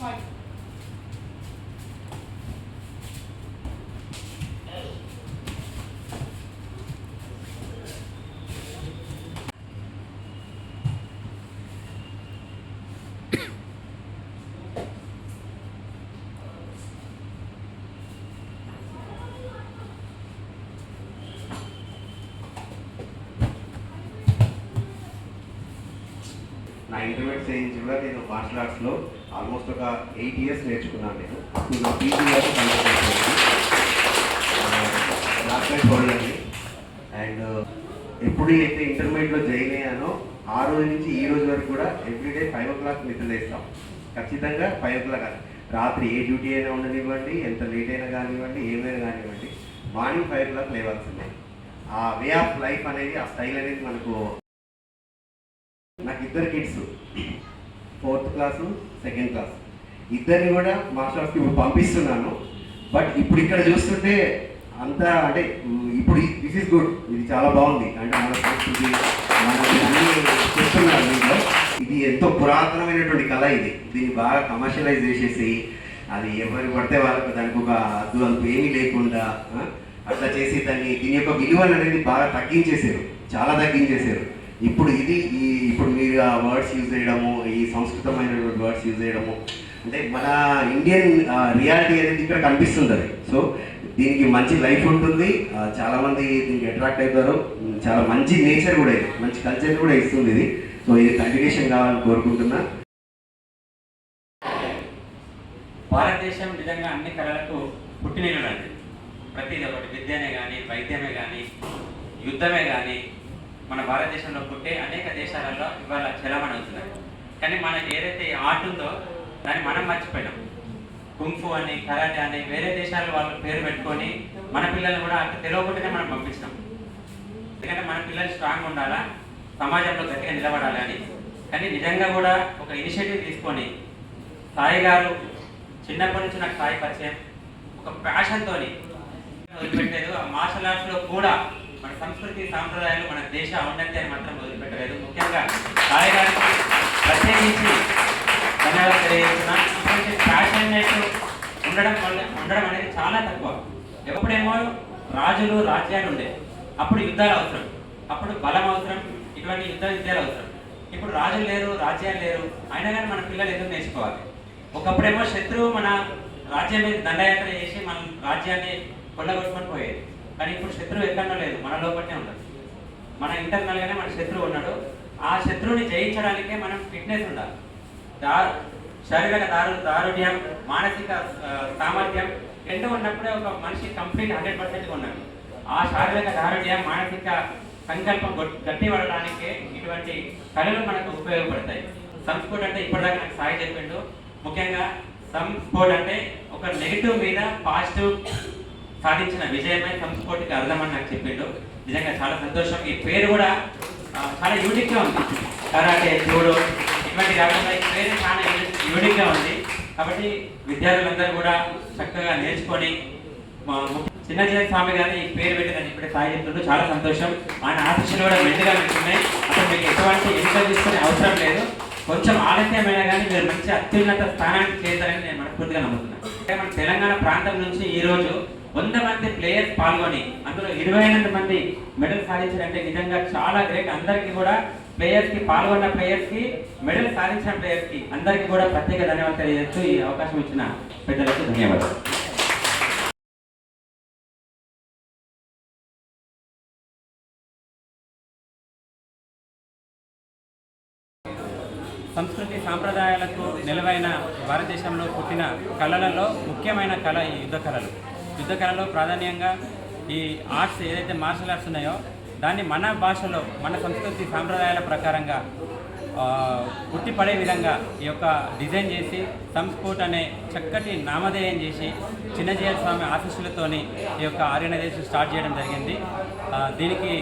Right. నా intermediate stage కూడా నేను మార్షల్ ఆర్ట్స్లో ఆల్మోస్ట్ ఒక ఎయిట్ ఇయర్స్ నేర్చుకున్నాను నేను. అప్పుడు నా పీజీ వరకు కంప్లీట్ చూడండి అండ్ ఎప్పుడు అయితే ఇంటర్మీడియట్లో జాయిన్ అయ్యానో ఆ రోజు నుంచి ఈ రోజు వరకు కూడా ఎవ్రీడే ఫైవ్ ఓ క్లాక్ నిద్ర ఖచ్చితంగా ఫైవ్ ఓ క్లాక్ రాత్రి ఏ డ్యూటీ అయినా ఉండనివ్వండి ఎంత లేట్ అయినా కానివ్వండి ఏమైనా కానివ్వండి మార్నింగ్ ఫైవ్ ఓ క్లాక్ లేవాల్సిందే. ఆ వే ఆఫ్ లైఫ్ అనేది ఆ స్టైల్ అనేది మనకు ఇద్దరు kids fourth class second class ఇద్దరిని కూడా మార్షల్ ఆర్ట్స్కి ఇప్పుడు పంపిస్తున్నాను. బట్ ఇప్పుడు ఇక్కడ చూస్తుంటే అంతా అంటే ఇప్పుడు దిస్ ఇస్ గుడ్ ఇది చాలా బాగుంది. అంటే మన సంస్కృతి చేస్తున్నారు దీంట్లో. ఇది ఎంతో పురాతనమైనటువంటి కళ ఇది. దీన్ని బాగా కమర్షియలైజ్ చేసేసి అది ఎవరు పడితే వాళ్ళకి దానికి ఒక అద్దు అంతు ఏమీ లేకుండా అట్లా చేసి దాన్ని దీని యొక్క విలువలు అనేది బాగా తగ్గించేసారు చాలా తగ్గించేసారు ఇప్పుడు ఇది ఈ ఇప్పుడు మీరు ఆ వర్డ్స్ యూజ్ చేయడము ఈ సంస్కృతమైనటువంటి వర్డ్స్ యూజ్ చేయడము అంటే మన ఇండియన్ రియాలిటీ అనేది ఇక్కడ కనిపిస్తుంది అది. సో దీనికి మంచి లైఫ్ ఉంటుంది. చాలామంది దీనికి అట్రాక్ట్ అవుతారు. చాలా మంచి నేచర్ కూడా ఇది. మంచి కల్చర్ కూడా ఇస్తుంది ఇది. సో ఇది కంటిన్యూషన్ కావాలని కోరుకుంటున్నా. భారతదేశం నిజంగా అన్ని కళలకు పుట్టినీళ్ళు లాంటిది. ప్రతిది ఒకటి విద్యనే కానీ వైద్యమే కానీ యుద్ధమే కానీ మన భారతదేశంలో పుట్టే అనేక దేశాలలో ఇవాళ చలమణి అవుతున్నాయి కానీ మనకి ఏదైతే ఆర్ట్ ఉందో దాన్ని మనం మర్చిపోయినాం కుంఫు అని కరాటే అని వేరే దేశాల వాళ్ళు పేరు పెట్టుకొని మన పిల్లల్ని కూడా అంత తెలియకుండానే మనం పంపిస్తాం. ఎందుకంటే మన పిల్లలు స్ట్రాంగ్ ఉండాలా సమాజంలో గట్టిగా నిలబడాలి అని. కానీ నిజంగా కూడా ఒక ఇనిషియేటివ్ తీసుకొని సాయి గారు చిన్నప్పటి నుంచి నాకు సాయి పరిచయం. ఒక ప్యాషన్తో వదిలిపెట్టలేదు. ఆ మార్షల్ ఆర్ట్స్లో కూడా మన సంస్కృతి సాంప్రదాయాలు మన దేశ ఔన్నత్యాన్ని మాత్రం వదిలిపెట్టలేదు. ముఖ్యంగా సాయి గారికి ప్రత్యేకించి ధన్యవాదాలు తెలియజేస్తున్నాం. ప్యాషనేట్ ఉండడం వల్ల ఉండడం అనేది చాలా తక్కువ. ఎప్పుడేమో రాజులు రాజ్యాలు ఉండే. అప్పుడు యుద్ధాలు అవసరం. అప్పుడు బలం అవసరం. ఇటువంటి యుద్ధ విద్యలు అవసరం. ఇప్పుడు రాజులు లేరు రాజ్యాలు లేరు. అయినా కానీ మన పిల్లలు ఎదురు నేర్చుకోవాలి? ఒకప్పుడేమో శత్రువు మన రాజ్యం మీద దండయాత్ర చేసి మన రాజ్యాన్ని కొల్లగొట్టుకొని పోయేది. కానీ ఇప్పుడు శత్రువు ఎక్కడో లేదు మన లోపలనే ఉండదు మన ఇంటర్నల్గానే మన శత్రువు ఉన్నాడు. ఆ శత్రువుని జయించడానికే మనం ఫిట్నెస్ ఉండాలి. దారు శారీరక దారు దారుఢ్యం మానసిక సామర్థ్యం రెండు ఉన్నప్పుడే ఒక మనిషి కంప్లీట్ హండ్రెడ్ పర్సెంట్గా ఉన్నాడు. ఆ శారీరక దారుఢ్యం మానసిక సంకల్పం గొట్- గట్టి పడడానికే ఇటువంటి కళలు మనకు ఉపయోగపడతాయి. సంస్పోర్ట్ అంటే ఇప్పటిదాకా నాకు సాయి చెప్పిండు. ముఖ్యంగా సంస్పోర్ట్ అంటే ఒక నెగిటివ్ మీద పాజిటివ్ సాధించిన విజయమే సంస్పోర్ట్కి అర్థమని నాకు చెప్పిండు. నిజంగా చాలా సంతోషం. ఈ పేరు కూడా చాలా యూనిక్గా ఉంది. కరాటే జూడో ఇటువంటి కాకుండా ఈ పేరు చాలా యూనిక్గా ఉంది. కాబట్టి విద్యార్థులందరూ కూడా చక్కగా నేర్చుకొని మా ము- చిన్నజీవ స్వామి గారి ఈ పేరు పెట్టిందని ఇప్పుడే సాయి చాలా సంతోషం. ఆయన ఆశీస్సులు కూడా మెండుగా ఉంటున్నాయి అసలు మీకు ఎటువంటి ఎన్నిక తీసుకునే అవసరం లేదు. కొంచెం ఆలస్యమైనా కానీ మీరు మంచి అత్యున్నత స్థానానికి చేశారని నేను మనస్ఫూర్తిగా నమ్ముతున్నాను. అంటే మన తెలంగాణ ప్రాంతం నుంచి ఈ రోజు వంద మంది ప్లేయర్స్ పాల్గొని అందులో ఇరవై ఎనిమిది మంది మెడల్ సాధించారంటే నిజంగా చాలా గ్రేట్. అందరికీ కూడా ప్లేయర్స్కి పాల్గొన్న ప్లేయర్స్కి మెడల్ సాధించిన ప్లేయర్స్కి అందరికీ కూడా ప్రత్యేక ధన్యవాదాలు తెలియజేస్తూ ఈ అవకాశం ఇచ్చిన పెద్దలకు ధన్యవాదాలు. సంస్కృతి సాంప్రదాయాలకు నిలవైన భారతదేశంలో పుట్టిన కళలలో ముఖ్యమైన కళ ఈ యుద్ధ కళలు. యుద్ధ కళలో ప్రాధాన్యంగా ఈ ఆర్ట్స్ ఏదైతే మార్షల్ ఆర్ట్స్ ఉన్నాయో దాన్ని మన భాషలో మన సంస్కృతి సాంప్రదాయాల ప్రకారంగా ఆ, ఉట్టిపడే విధంగా ఈ యొక్క డిజైన్ చేసి సంస్పోర్ట్ అనే చక్కటి నామధేయం చేసి చిన్నజీయ స్వామి ఆశీస్సులతోని ఈ యొక్క ఆర్గనైజేషన్ స్టార్ట్ చేయడం జరిగింది. దీనికి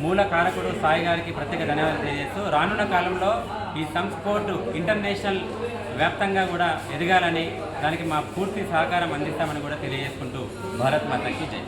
మూల కారకుడు సాయి గారికి ప్రత్యేక ధన్యవాదాలు తెలియజేస్తూ రానున్న కాలంలో ఈ సంస్పోర్ట్ ఇంటర్నేషనల్ వ్యాప్తంగా కూడా ఎదగాలని దానికి మా పూర్తి సహకారం అందిస్తామని కూడా తెలియజేసుకుంటూ భారత్ మాతకి జై.